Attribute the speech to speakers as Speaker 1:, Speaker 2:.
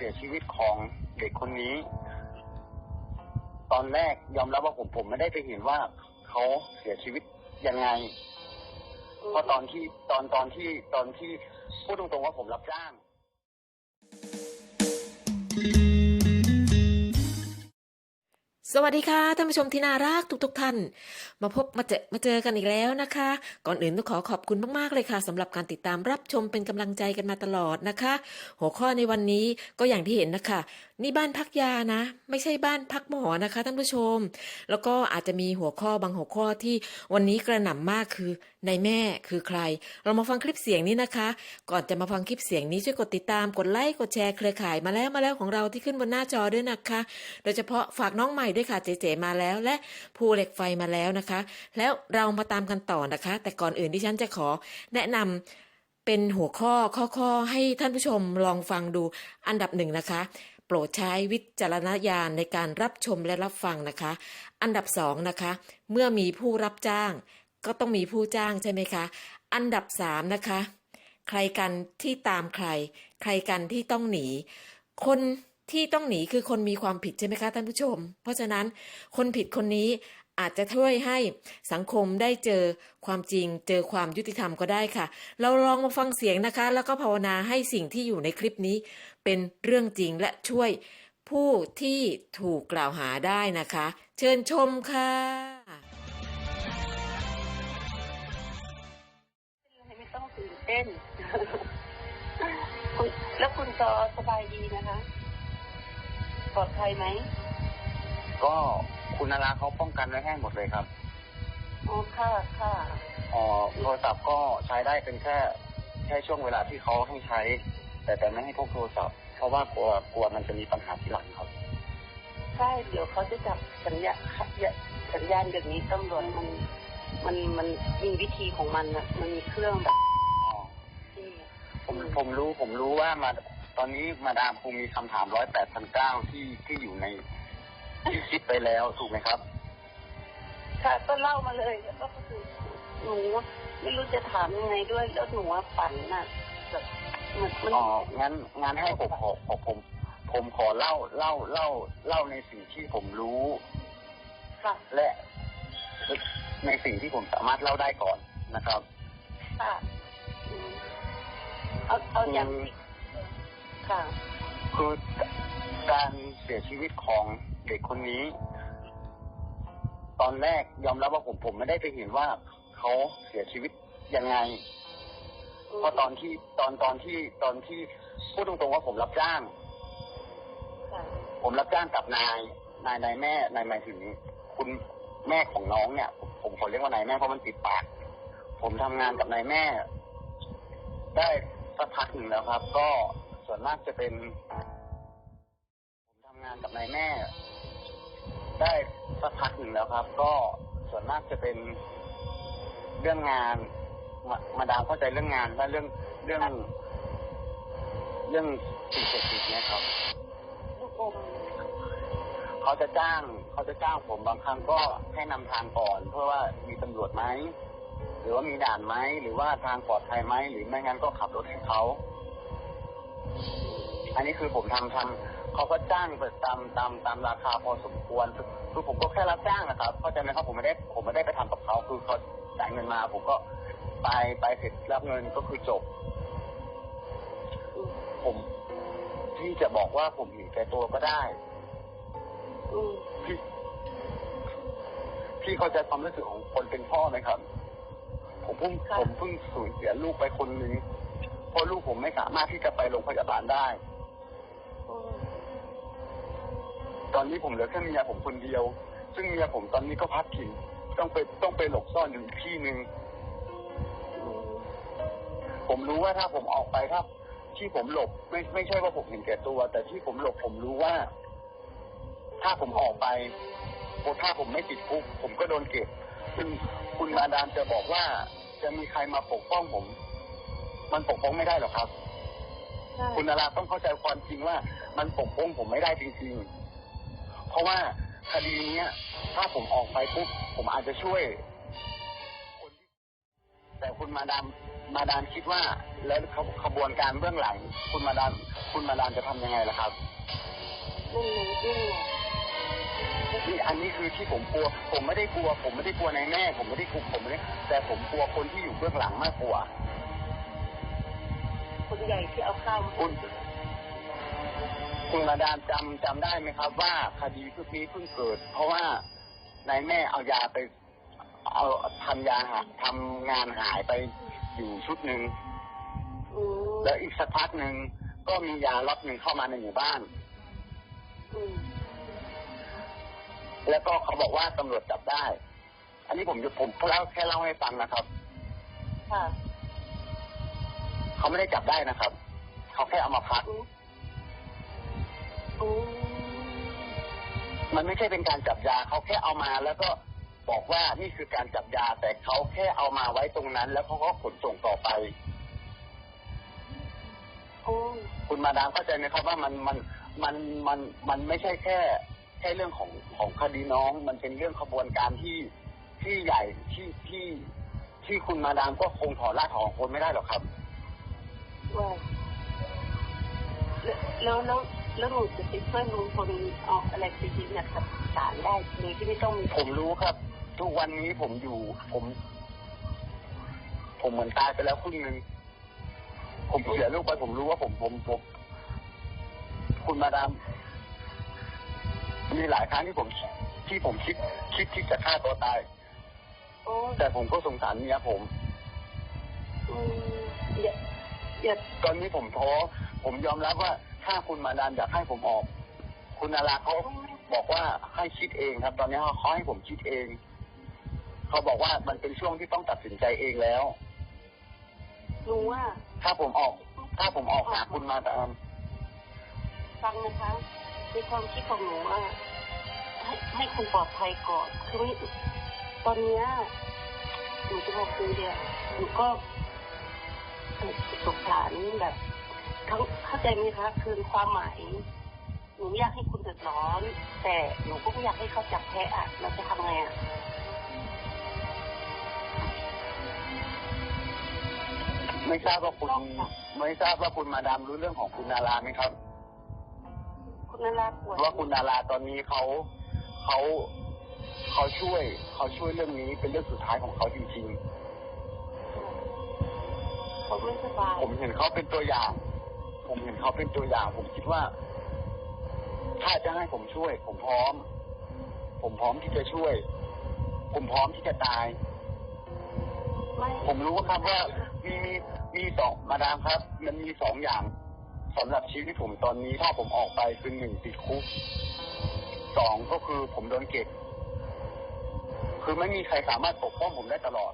Speaker 1: สียชีวิตของเด็กคนนี้ ตอนแรกยอมรับว่าผมผมไม่ได้ไปเห็นว่าเขาเสียชีวิตยังไงเพราะตอนที่ตอนตอนที่ตอนที่พูดตรงๆว่าผมรับจ้าง
Speaker 2: สวัสดีค่ะท่านผู้ชมที่น่ารักทุกๆทท่าน มาพบมาเจอมาเจอกันอีกแล้วนะคะ ก่อนอื่นต้องขอขอบคุณมากๆเลยค่ะสำหรับการติดตามรับชมเป็นกำลังใจกันมาตลอดนะคะ หัวข้อในวันนี้ก็อย่างที่เห็นนะคะ นี่บ้านพักยานะ ไม่ใช่บ้านพักหมอนะคะท่านผู้ชม แล้วก็อาจจะมีหัวข้อบางหัวข้อที่วันนี้กระหน่ำมากคือในแม่คือใคร เรามาฟังคลิปเสียงนี้นะคะ ก่อนจะมาฟังคลิปเสียงนี้ช่วยกดติดตามกดไลค์กดแชร์เครือข่ายมาแล้วมาแล้วของเราที่ขึ้นบนหน้าจอด้วยนะคะ โดยเฉพาะฝากน้องใหม่ด้วยค่ะเจเจมาแล้ว และภูเหล็กไฟมาแล้วนะคะ แล้วเรามาตามกันต่อนะคะ แต่ก่อนอื่นที่ฉันจะขอแนะนำเป็นหัวข้อข้อข้อให้ท่านผู้ชมลองฟังดูอันดับหนึ่งนะคะ โปรดใช้วิจารณญาณในการรับชมและรับฟังนะคะ อันดับสองนะคะ เมื่อมีผู้รับจ้าง ก็ต้องมีผู้จ้างใช่ไหมคะ อันดับสามนะคะ ใครกันที่ตามใคร ใครกันที่ต้องหนี คน ที่ต้องหนีคือคนมีความผิดใช่ไหมคะท่านผู้ชม เพราะฉะนั้นคนผิดคนนี้อาจจะช่วยให้สังคมได้เจอความจริง เจอความยุติธรรมก็ได้ค่ะ เราลองมาฟังเสียงนะคะ แล้วก็ภาวนาให้สิ่งที่อยู่ในคลิปนี้ เป็นเรื่องจริงและช่วยผู้ที่ถูกกล่าวหาได้นะคะ เชิญชมค่ะ
Speaker 3: ไม่ต้องตื่นเต้น แล้วคุณจอสบายดีนะคะ ปลอดภัยไหม
Speaker 1: ก็คุณนาราเขาป้องกันไว้ให้หมดเลยครับ
Speaker 3: อ๋อค่ะค่ะ
Speaker 1: อ๋อโทรศัพท์ก็ใช้ได้เป็นแค่แค่ช่วงเวลาที่เขาให้ใช้ แต่แต่ไม่ให้พกโทรศัพท์เพราะว่ากลัวกลัวมันจะมีปัญหาทีหลังครับ
Speaker 3: ใช่เดี๋ยวเขาจะจับสัญญาสัญญาณแบบนี้ตำรวจมันมันมันมีวิธีของมันอะมันมีเครื่องแบบ
Speaker 1: อ๋อ
Speaker 3: ที่
Speaker 1: ผมผมรู้ผมรู้ว่ามา ตอนนี้มาดามคงมีคำถามร้อยแปดพันเก้าที่ที่อยู่ในที่คิดไปแล้วถูกไหมครับ
Speaker 3: ค่ะก็เล่ามาเลยแล้วก็คือหนูไม่รู้จะถามยังไงด้วยแล้วหนูว่าฝันน่ะแบบเหมือนมัน
Speaker 1: อ๋องั้นงั้นให้ผมขอขอผม ผมขอเล่าเล่าเล่าเล่าในสิ่งที่ผมรู้
Speaker 3: ค่ะ
Speaker 1: และในสิ่งที่ผมสามารถเล่าได้ก่อนนะครับ
Speaker 3: ค่ะอืมเอาเอาอย่างที่ ค่ะ
Speaker 1: คือการเสียชีวิตของเด็กคนนี้ ตอนแรกยอมรับว่าผมผมไม่ได้ไปเห็นว่าเขาเสียชีวิตยังไง เพราะตอนที่ตอนตอนที่ตอนที่พูดตรงๆว่าผมรับจ้าง ผมรับจ้างกับนาย นายนายแม่นายหมายถึงคุณแม่ของน้องเนี่ย ผมขอเรียกว่านายแม่เพราะมันติดปาก ผมทำงานกับนายแม่ ได้สักพักหนึ่งแล้วครับ ก็ ส่วนมากจะเป็นผมทำงานกับนายแม่ได้สักพักหนึ่งแล้วครับ ก็ส่วนมากจะเป็นเรื่องงานมามาดามเข้าใจเรื่องงานและเรื่องเรื่อง เรื่องสิ่งเสพติดเนี่ยครับเขาจะจ้างเขาจะจ้างผมบางครั้งก็ให้นำทางก่อน เพื่อว่ามีตำรวจไหมหรือว่ามีด่านไหมหรือว่าทางปลอดภัยไหมหรือไม่งั้นก็ขับรถให้เขา อันนี้คือผมทำทำเขาก็จ้างไปตามตามตามราคาพอสมควรคือคือผมก็แค่รับจ้างนะครับเข้าใจไหมครับผมไม่ได้ผมไม่ได้ไปทำกับเขาคือเขาจ่ายเงินมา ผมก็ไปไปเสร็จรับเงินก็คือจบ
Speaker 3: อืม
Speaker 1: ผมที่จะบอกว่าผมเห็นแก่ตัวก็ได้
Speaker 3: อืม
Speaker 1: พี่พี่เข้าใจความรู้สึกของคนเป็นพ่อไหมครับ ผมเพิ่งผมเพิ่งสูญเสียลูกไปคนหนึ่ง เพราะลูกผมไม่สามารถที่จะไปโรงพยาบาลได้
Speaker 3: อ
Speaker 1: ตอนนี้ผมเหลือแค่เมียผมคนเดียว ซึ่งเมียผมตอนนี้ก็พักถิ่นต้องไปต้องไปหลบซ่อนอยู่ที่หนึ่งผมรู้ว่าถ้าผมออกไปถ้าที่ผมหลบไม่ไม่ใช่ว่าผมเห็นแก่ตัว แต่ที่ผมหลบผมรู้ว่า ถ้าผมออกไปถ้าผมไม่ติดคุกผมก็โดนเก็บ ซึ่งคุณมาดามจะบอกว่าจะมีใครมาปกป้องผม มันปกป้องไม่ได้หรอกครับ
Speaker 3: ใช่
Speaker 1: คุณนาราต้องเข้าใจความจริงว่า มันปกป้องผมไม่ได้จริงๆ เพราะว่าคดีเนี้ย ถ้าผมออกไปปุ๊บผมอาจจะช่วยคนที่แต่คุณมาดามมาดามคิดว่า แล้วขบขบวนการเบื้องหลัง คุณมาดามคุณมาดามจะทำยังไงล่ะครับ
Speaker 3: นั่นไงนั่นไง
Speaker 1: นี่อันนี้คือที่ผมกลัว ผมไม่ได้กลัว ผมไม่ได้กลัวในแม่ ผมไม่ได้กลัวผมไม่ได้แต่ผมกลัวคนที่อยู่เบื้องหลังมากกว่า
Speaker 3: คนใหญ่ที่เอาข้าวมา
Speaker 1: คุณคุณมาดามจำจำได้ไหมครับ ว่าคดีพวกนี้เพิ่งเกิด เพราะว่านายแม่เอายาไป เอาทำยาหาทำงานหายไปอยู่ชุดหนึ่ง
Speaker 3: อืม
Speaker 1: แล้วอีกสักพักหนึ่งก็มียาล็อตหนึ่งเข้ามาในหมู่บ้าน
Speaker 3: อืม
Speaker 1: แล้วก็เขาบอกว่าตำรวจจับได้ อันนี้ผมจะผมเล่าแค่เล่าให้ฟังนะครับ
Speaker 3: ค่ะ
Speaker 1: เขาไม่ได้จับได้นะครับ เขาแค่เอามาพัก
Speaker 3: อืมอืม
Speaker 1: มันไม่ใช่เป็นการจับยา เขาแค่เอามาแล้วก็บอกว่านี่คือการจับยา แต่เขาแค่เอามาไว้ตรงนั้น แล้วเขาก็ขนส่งต่อไป
Speaker 3: อืม
Speaker 1: คุณมาดามเข้าใจไหมครับว่ามันมันมันมันมันไม่ใช่แค่ แค่เรื่องของของคดีน้อง มันเป็นเรื่องขบวนการที่ที่ใหญ่ที่ที่ที่คุณมาดามก็คงถอดรากถอนคนไม่ได้หรอกครับ
Speaker 3: ว่าแล้วแล้วแล้วหนูจะไปช่วยลุงพลเอาอะไรไปยืนหลักฐานได้โดยที่ไม่ต้องมี
Speaker 1: ผมรู้ครับ ทุกวันนี้ผมอยู่ ผม ผมเหมือนตายไปแล้วครึ่งหนึ่งผมเสียลูกไปผมรู้ว่าผมผมผมคุณมาดามมีหลายครั้งที่ผม ที่ผมคิด คิดที่จะฆ่าตัวตาย
Speaker 3: โอ้
Speaker 1: แต่ผมก็สงสารเมียผม
Speaker 3: อืมอย่าอย่า
Speaker 1: ตอนนี้ผมท้อผมยอมรับว่าถ้าคุณมาดามอยากให้ผมออก คุณนาราเขาบอกว่าให้คิดเองครับ ตอนนี้เขาให้ผมคิดเอง เขาบอกว่ามันเป็นช่วงที่ต้องตัดสินใจเองแล้ว
Speaker 3: หนูว่า
Speaker 1: ถ้าผมออก ถ้าผมออกหาคุณมาดาม
Speaker 3: ฟังนะคะในความคิดของหนูว่าให้ให้คุณปลอดภัยก่อนคือไม่ตอนเนี้ยหนูจะบอกคือเดียวหนูก็เอ่อ สงสารแบบทั้งเข้าใจไหมคะคือความหมายหนูไม่อยากให้คุณเดือดร้อน แต่หนูก็ไม่อยากให้เขาจับแพ้อะเราจะทำไงอะ
Speaker 1: ไม่ทราบว่าคุณไม่ทราบว่าคุณมาดามรู้เรื่องของคุณนาราไหมครับ
Speaker 3: คุณนาราป่วย
Speaker 1: ว่าคุณนาราตอนนี้เขาเขาเขาช่วยเขาช่วยเรื่องนี้เป็นเรื่องสุดท้ายของเขาจริง
Speaker 3: เขาไม่สบาย
Speaker 1: ผมเห็นเขาเป็นตัวอย่าง ผมเห็นเขาเป็นตัวอย่าง ผมคิดว่า ถ้าจะให้ผมช่วย ผมพร้อม ผมพร้อมที่จะช่วย ผมพร้อมที่จะตาย ผมรู้ครับว่ามีมีมีสองมาดามครับ มันมีสองอย่างสำหรับชีวิตผมตอนนี้ถ้าผมออกไปคือหนึ่งติดคุกสองก็คือผมโดนเก็บ คือไม่มีใครสามารถปกป้องผมได้ตลอด